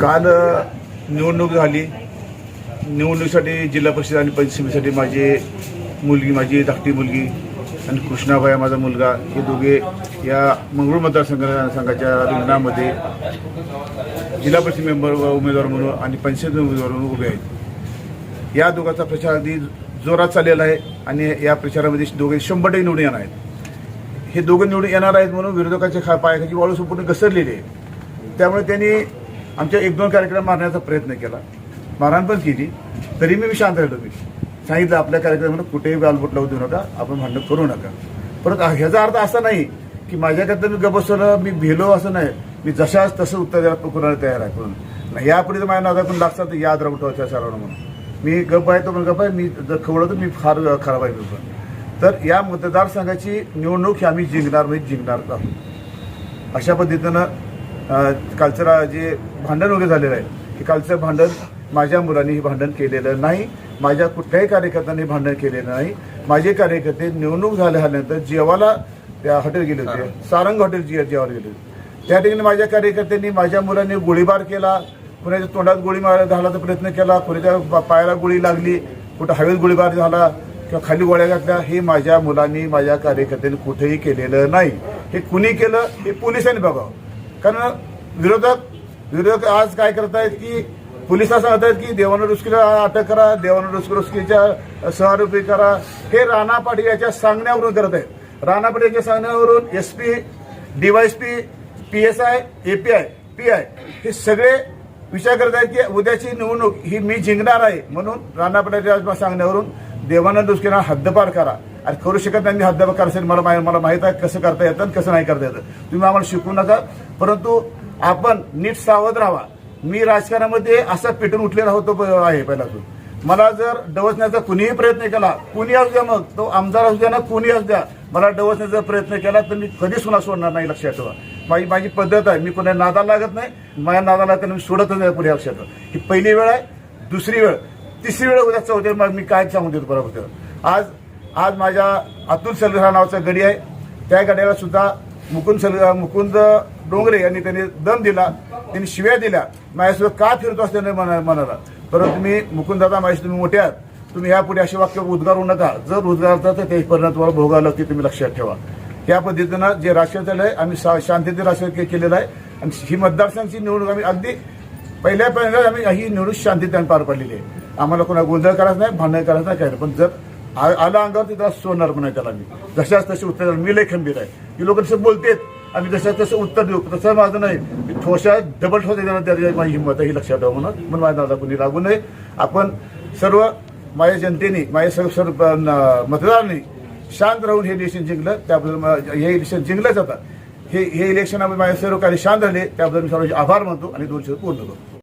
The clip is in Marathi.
काल निवडणूक झाली. निवडणुकीसाठी जिल्हा परिषद आणि पंचसमितीसाठी माझी मुलगी माझी धाकटी मुलगी आणि कृष्णाबाई माझा मुलगा हे दोघे या मंगळूर मतदारसंघ संघाच्या रिंगणामध्ये जिल्हा परिषद मेंबर व उमेदवार म्हणून आणि पंचायत उमेदवार म्हणून उभे आहेत. या दोघांचा प्रचार अगदी जोरात चाललेला आहे आणि या प्रचारामध्ये दोघे शंभर टक्के निवडून येणार आहेत. हे दोघे निवडून येणार आहेत म्हणून विरोधकांच्या खा पायाखाची वाळू संपूर्ण घसरलेली आहे. त्यामुळे त्यांनी आमच्या एक दोन कार्यक्रम मारण्याचा प्रयत्न केला. मारहाण पण केली. तरी मी शांत राहिलो मी. सांगितलं आपल्या कार्यक्रमाला कुठेही बालबोट लावू देऊ नका. आपण भांडण करू नका. परत ह्याचा अर्थ असा नाही की माझ्याकडनं मी गबसवलं मी भेलो असं नाही. मी जशाच तसं उत्तर द्यायला कुणाला तयार आहे करून नाही. यापुढे तर माझ्या नादातून लागतात तर याद राहून ठेवायच्या सर्वांना म्हणून. मी गप आहे तो पण गप आहे. मी जर खवळलं तर मी फार खराब आहे मी पण. तर या मतदारसंघाची निवडणूक ही आम्ही जिंकणार म्हणजे जिंकणार आहोत. अशा पद्धतीनं कालचं जे भांडण वगैरे झालेलं आहे हे कालचं भांडण माझ्या मुलांनी हे भांडण केलेलं नाही. माझ्या कुठल्याही कार्यकर्त्यांनी भांडण केलेलं नाही. माझे कार्यकर्ते निवडणूक झाल्यानंतर जेवाला त्या हॉटेल गेले होते. सारंग. हॉटेल जे जेवायला गेले होते. त्या ठिकाणी माझ्या कार्यकर्त्यांनी माझ्या मुलांनी गोळीबार केला. कुणाच्या तोंडात गोळी मार घालायचा प्रयत्न केला. कुणाच्या पायाला गोळी लागली. कुठं हवेत गोळीबार झाला किंवा खाली गोळ्या घातल्या हे माझ्या मुलांनी माझ्या कार्यकर्त्यांनी कुठेही केलेलं नाही. हे कुणी केलं? हे पोलिसांनी बघावं. कारण विरोधक विरोधक आज काय करतायत की पोलिसांना सांगतायत की देवानं रुस्कीला अटक करा देवानं रुस्कीच्या सहआरोपी करा. हे राणा पाटील याच्या सांगण्यावरून करत आहेत राणा पाटील याच्या सांगण्यावरून S P DYSP P S I API P I हे सगळे विचार करत आहेत की उद्याची निवडणूक ही मी जिंकणार आहे म्हणून राणा पाटील सांगण्यावरून देवानंद दुसकीना हद्दपार करा. आणि करू शकत नाही मी हद्दपार करायसाठी मला माहि- मला माहीत आहे कसं करता येतं आणि कसं नाही करता येतं. तुम्ही आम्हाला शिकवू नका. परंतु आपण नीट सावध राहा. मी राजकारणामध्ये असा पेटून उठलेला होतो प- आहे पहिल्यातून मला जर डवसण्याचा कुणीही प्रयत्न केला कुणी असू द्या मग तो आमदार असू द्या ना कुणी असू द्या मला डवसण्याचा प्रयत्न केला तर मी कधीच कुणा सोडणार नाही लक्षात ठेवा. माझी माझी पद्धत आहे. मी कोणा नादाला लागत नाही. माझ्या नादाला लागत नाही, मी सोडतच नाही पुढे लक्षात ठेवा. ही पहिली वेळ आहे दुसरी वेळ तिसरी वेळ उद्या चौथी मग मी काय सांगून देतो बरोबर? आज आज माझ्या अतुल सलगरा नावाचा गडी आहे. त्या गड्याला सुद्धा मुकुंद सल मुकुंद डोंगरे यांनी त्यांनी दम दिला. त्यांनी शिव्या दिल्या. माझ्यासोबत का फिरतो असं म्हणा म्हणाला. परंतु मी मुकुंद दादा माझ्याशी तुम्ही मोठे आहात. तुम्ही यापुढे असे वाक्य उद्गारू नका. जर उद्गारता तर ते परिणाम तुम्हाला भोगावं लागते तुम्ही लक्षात ठेवा. या पद्धतीनं जे राजकारण झालं आहे आम्ही सा- शांततेत राजकारण केलेलं आहे. आणि ही मतदारसंघाची निवडणूक आम्ही अगदी पहिल्या पहिल्या आम्ही ही निवडणूक शांततेने पार पडलेली आहे. आम्हाला कोणा गोंधळ करायचा नाही भांडण करायचं नाही काय पण जर आला अंगावर तिथं सोडणार म्हणा त्याला मी. जशाच तसे उत्तर देणार. मी लय खंबीर आहे. ही लोक तसं बोलतेत. आम्ही जशाच तसं उत्तर देऊ. तसं माझं नाही. मी ठोशा डबल ठोस देणार त्याची माझी हिंमत आहे. ही लक्षात ठेवा म्हणून. म्हणून माझ्या दादा कोणी लागू नये. आपण सर्व माझ्या जनतेने माझ्या सर्व सर्व मतदारांनी शांत राहून हे इलेक्शन जिंकलं. त्याबद्दल हे इलेक्शन जिंकलं जातं हे हे इलेक्शनामध्ये माझे सर्व काही शांत झाले त्याबद्दल मी सर्वांचे आभार मानतो आणि दोन शब्द पूर्ण करतो.